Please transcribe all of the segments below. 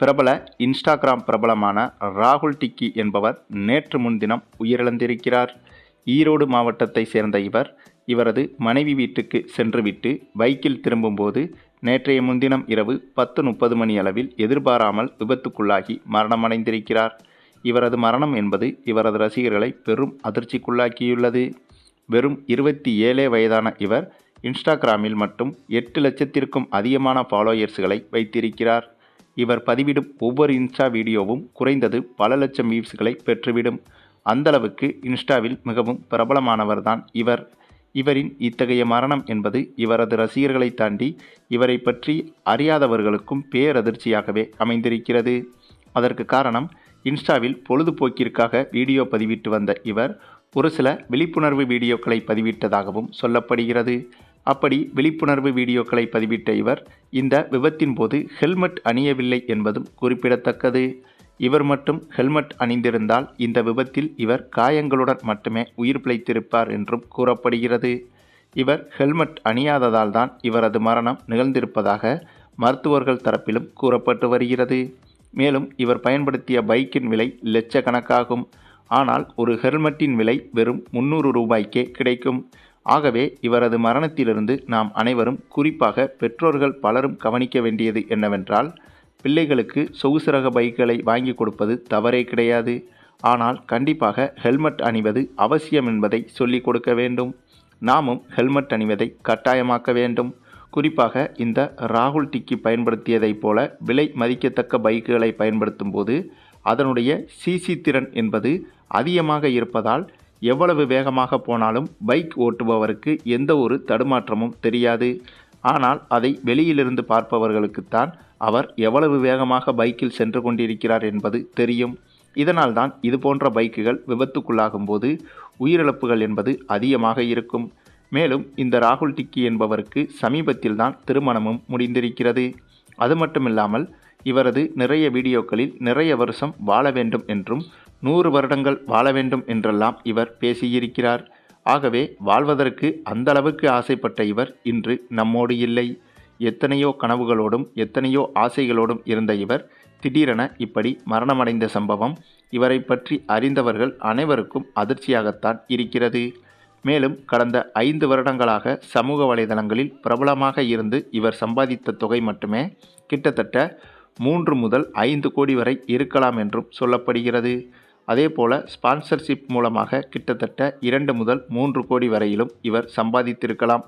பிரபல இன்ஸ்டாகிராம் பிரபலமான ராகுல் டிக்கி என்பவர் நேற்று முன்தினம் உயிரிழந்திருக்கிறார். ஈரோடு மாவட்டத்தை சேர்ந்த இவர் இவரது மனைவி வீட்டுக்கு சென்றுவிட்டு பைக்கில் திரும்பும்போது நேற்றைய முன்தினம் இரவு பத்து முப்பது மணி அளவில் எதிர்பாராமல் விபத்துக்குள்ளாகி மரணமடைந்திருக்கிறார். இவரது மரணம் என்பது இவரது ரசிகர்களை பெரும் அதிர்ச்சிக்குள்ளாக்கியுள்ளது. வெறும் இருபத்தி ஏழே வயதான இவர் இன்ஸ்டாகிராமில் மட்டும் எட்டு லட்சத்திற்கும் அதிகமான ஃபாலோயர்ஸ்களை வைத்திருக்கிறார். இவர் பதிவிடும் ஒவ்வொரு இன்ஸ்டா வீடியோவும் குறைந்தது பல லட்சம் வியூஸ்களை பெற்றுவிடும். அந்தளவுக்கு இன்ஸ்டாவில் மிகவும் பிரபலமானவர்தான் இவர். இவரின் இத்தகைய மரணம் என்பது இவரது ரசிகர்களை தாண்டி இவரை பற்றி அறியாதவர்களுக்கும் பேரதிர்ச்சியாகவே அமைந்திருக்கிறது. அதற்கு காரணம் இன்ஸ்டாவில் பொழுதுபோக்கிற்காக வீடியோ பதிவிட்டு வந்த இவர் ஒரு சில விழிப்புணர்வு வீடியோக்களை பதிவிட்டதாகவும் சொல்லப்படுகிறது. அப்படி விழிப்புணர்வு வீடியோக்களை பதிவிட்ட இவர் இந்த விபத்தின் போது ஹெல்மெட் அணியவில்லை என்பதும் குறிப்பிடத்தக்கது. இவர் மட்டும் ஹெல்மெட் அணிந்திருந்தால் இந்த விபத்தில் இவர் காயங்களுடன் மட்டுமே உயிர் பிழைத்திருப்பார் என்றும் கூறப்படுகிறது. இவர் ஹெல்மெட் அணியாததால் தான் இவரது மரணம் நிகழ்ந்திருப்பதாக மருத்துவர்கள் தரப்பிலும் கூறப்பட்டு வருகிறது. மேலும் இவர் பயன்படுத்திய பைக்கின் விலை லட்சக்கணக்காகும். ஆனால் ஒரு ஹெல்மெட்டின் விலை வெறும் முந்நூறு ரூபாய்க்கே கிடைக்கும். ஆகவே இவரது மரணத்திலிருந்து நாம் அனைவரும் குறிப்பாக பெற்றோர்கள் பலரும் கவனிக்க வேண்டியது என்னவென்றால் பிள்ளைகளுக்கு சொகுசு ரக பைக்குகளை வாங்கி கொடுப்பது தவறே கிடையாது. ஆனால் கண்டிப்பாக ஹெல்மெட் அணிவது அவசியம் என்பதை சொல்லிக் கொடுக்க வேண்டும். நாமும் ஹெல்மெட் அணிவதை கட்டாயமாக்க வேண்டும். குறிப்பாக இந்த ராகுல் டிக்கி பயன்படுத்தியதைப் போல விலை மதிக்கத்தக்க பைக்குகளை பயன்படுத்தும் போது அதனுடைய சிசி திறன் என்பது அதிகமாக இருப்பதால் எவ்வளவு வேகமாக போனாலும் பைக் ஓட்டுபவருக்கு எந்த ஒரு தடுமாற்றமும் தெரியாது. ஆனால் அதை வெளியிலிருந்து பார்ப்பவர்களுக்குத்தான் அவர் எவ்வளவு வேகமாக பைக்கில் சென்று கொண்டிருக்கிறார் என்பது தெரியும். இதனால்தான் இது போன்ற பைக்குகள் விபத்துக்குள்ளாகும் போது உயிரிழப்புகள் என்பது அதிகமாக இருக்கும். மேலும் இந்த ராகுல் டிக்கி என்பவருக்கு சமீபத்தில்தான் திருமணமும் முடிந்திருக்கிறது. அது மட்டுமில்லாமல் இவரது நிறைய வீடியோக்களில் நிறைய வருஷம் வாழ வேண்டும் என்றும் நூறு வருடங்கள் வாழ வேண்டும் என்றெல்லாம் இவர் பேசியிருக்கிறார். ஆகவே வாழ்வதற்கு அந்தளவுக்கு ஆசைப்பட்ட இவர் இன்று நம்மோடு இல்லை. எத்தனையோ கனவுகளோடும் எத்தனையோ ஆசைகளோடும் இருந்த இவர் திடீரென இப்படி மரணமடைந்த சம்பவம் இவரை பற்றி அறிந்தவர்கள் அனைவருக்கும் அதிர்ச்சியாகத்தான் இருக்கிறது. மேலும் கடந்த ஐந்து வருடங்களாக சமூக வலைதளங்களில் பிரபலமாக இருந்து இவர் சம்பாதித்த தொகை மட்டுமே கிட்டத்தட்ட மூன்று முதல் ஐந்து கோடி வரை இருக்கலாம் என்றும் சொல்லப்படுகிறது. அதேபோல ஸ்பான்சர்ஷிப் மூலமாக கிட்டத்தட்ட இரண்டு முதல் மூன்று கோடி வரையிலும் இவர் சம்பாதித்திருக்கலாம்.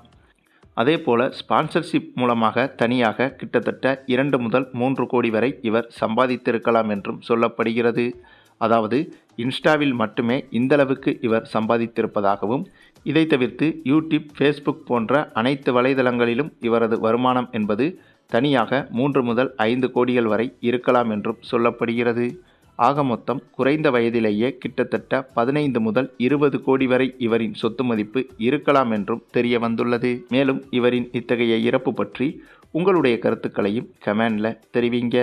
அதேபோல ஸ்பான்சர்ஷிப் மூலமாக தனியாக கிட்டத்தட்ட இரண்டு முதல் மூன்று கோடி வரை இவர் சம்பாதித்திருக்கலாம் என்றும் சொல்லப்படுகிறது. அதாவது இன்ஸ்டாவில் மட்டுமே இந்தளவுக்கு இவர் சம்பாதித்திருப்பதாகவும் இதை தவிர்த்து யூடியூப் ஃபேஸ்புக் போன்ற அனைத்து வலைதளங்களிலும் இவரது வருமானம் என்பது தனியாக மூன்று முதல் ஐந்து கோடிகள் வரை இருக்கலாம் என்றும் சொல்லப்படுகிறது. ஆக மொத்தம் குறைந்த வயதிலேயே கிட்டத்தட்ட பதினைந்து முதல் இருபது கோடி வரை இவரின் சொத்து மதிப்பு இருக்கலாம் என்றும் தெரிய வந்துள்ளது மேலும் இவரின் இத்தகைய இறப்பு பற்றி உங்களுடைய கருத்துக்களையும் கமெண்டில் தெரிவிங்க.